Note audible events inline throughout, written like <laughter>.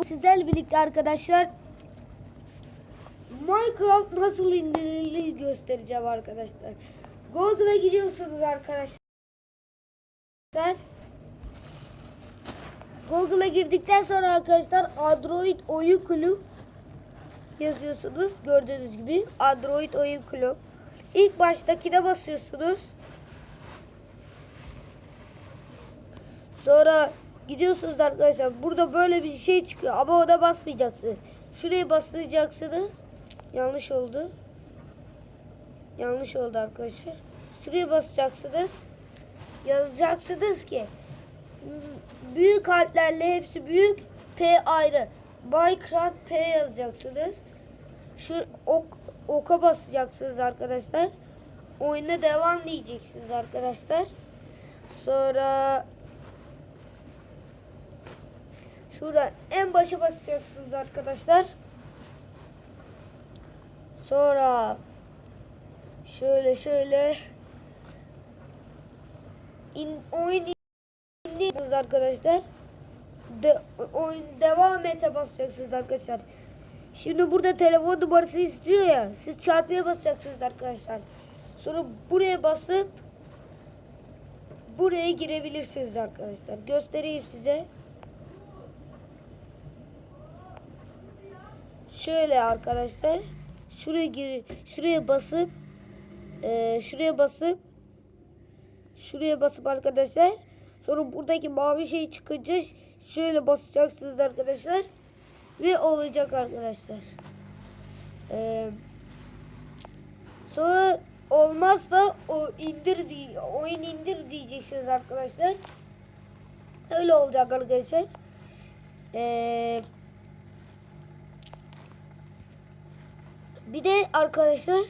Sizlerle birlikte arkadaşlar Minecraft nasıl indirilir göstereceğim arkadaşlar. Google'a giriyorsunuz arkadaşlar. Google'a girdikten sonra arkadaşlar Android oyun kulüp yazıyorsunuz. Gördüğünüz gibi Android oyun kulüp. İlk baştakine basıyorsunuz. Sonra gidiyorsunuz arkadaşlar. Burada böyle bir şey çıkıyor ama ona basmayacaksınız. Şuraya basacaksınız. Yanlış oldu. Yanlış oldu arkadaşlar. Şuraya basacaksınız. Yazacaksınız ki büyük harflerle hepsi büyük P ayrı. Minecraft P yazacaksınız. Şu ok, oka basacaksınız arkadaşlar. Oyuna devam diyeceksiniz arkadaşlar. Sonra Şurada en başa basacaksınız arkadaşlar. Sonra şöyle şöyle in, oyun indiniz arkadaşlar. De, oyun devam ete basacaksınız arkadaşlar. Şimdi burada telefon numarası istiyor ya. Siz çarpıya basacaksınız arkadaşlar. Sonra buraya basıp buraya girebilirsiniz arkadaşlar. Göstereyim size. Şöyle arkadaşlar. Şuraya gir, şuraya basıp e, şuraya basıp şuraya basıp arkadaşlar sonra buradaki mavi şey çıkınca şöyle basacaksınız arkadaşlar ve olacak arkadaşlar. E, sonra olmazsa o indir diye oyun indir diyeceksiniz arkadaşlar. Öyle olacak arkadaşlar. Eee Bir de arkadaşlar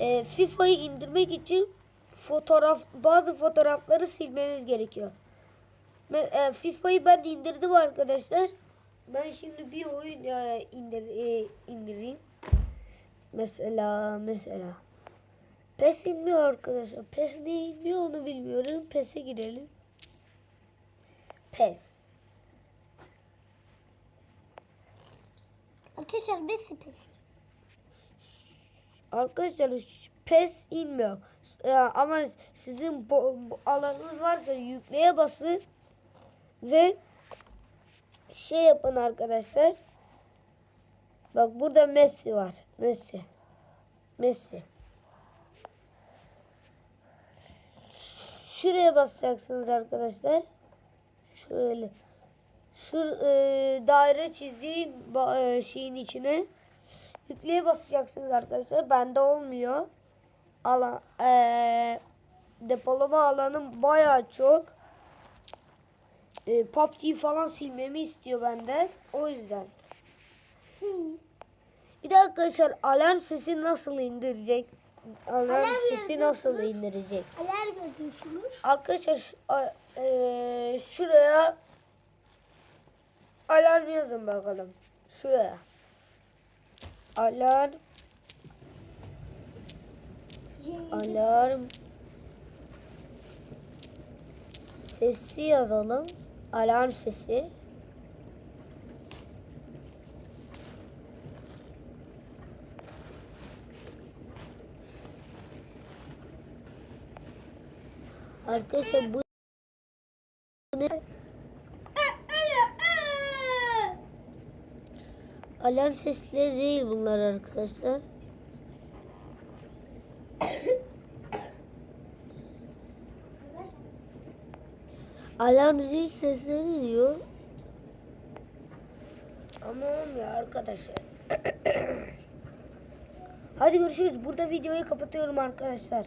e, FIFA'yı indirmek için fotoğraf bazı fotoğrafları silmeniz gerekiyor. E, FIFA'yı ben indirdim arkadaşlar. Ben şimdi bir oyun e, indir e, indireyim. Mesela mesela PES inmiyor arkadaşlar. PES ne inmiyor onu bilmiyorum. PES'e girelim. PES. Arkadaşlar Messi pesi. Arkadaşlar pes inmiyor. Ama sizin alanınız varsa yükleye basın ve şey yapın arkadaşlar. Bak burada Messi var. Messi. Messi. Şuraya basacaksınız arkadaşlar. Şöyle. Şu e, daire çizdiğim e, şeyin içine Yükleye basacaksınız arkadaşlar. Bende olmuyor. Alan, ee, depolama alanım bayağı çok. E, PUBG falan silmemi istiyor benden. O yüzden. Bir de arkadaşlar alarm sesi nasıl indirecek? Alarm, Alarm sesi nasıl indirecek? Alarm yazıyorsunuz. Arkadaşlar e, şuraya alarm yazın bakalım. Şuraya. Alarm Alarm sesi yazalım. Alarm sesi. Arkadaşlar bu Alarm sesleri değil bunlar arkadaşlar. Alarm zil sesleri diyor. Ama olmuyor arkadaşlar. <coughs> Hadi görüşürüz. Burada videoyu kapatıyorum arkadaşlar.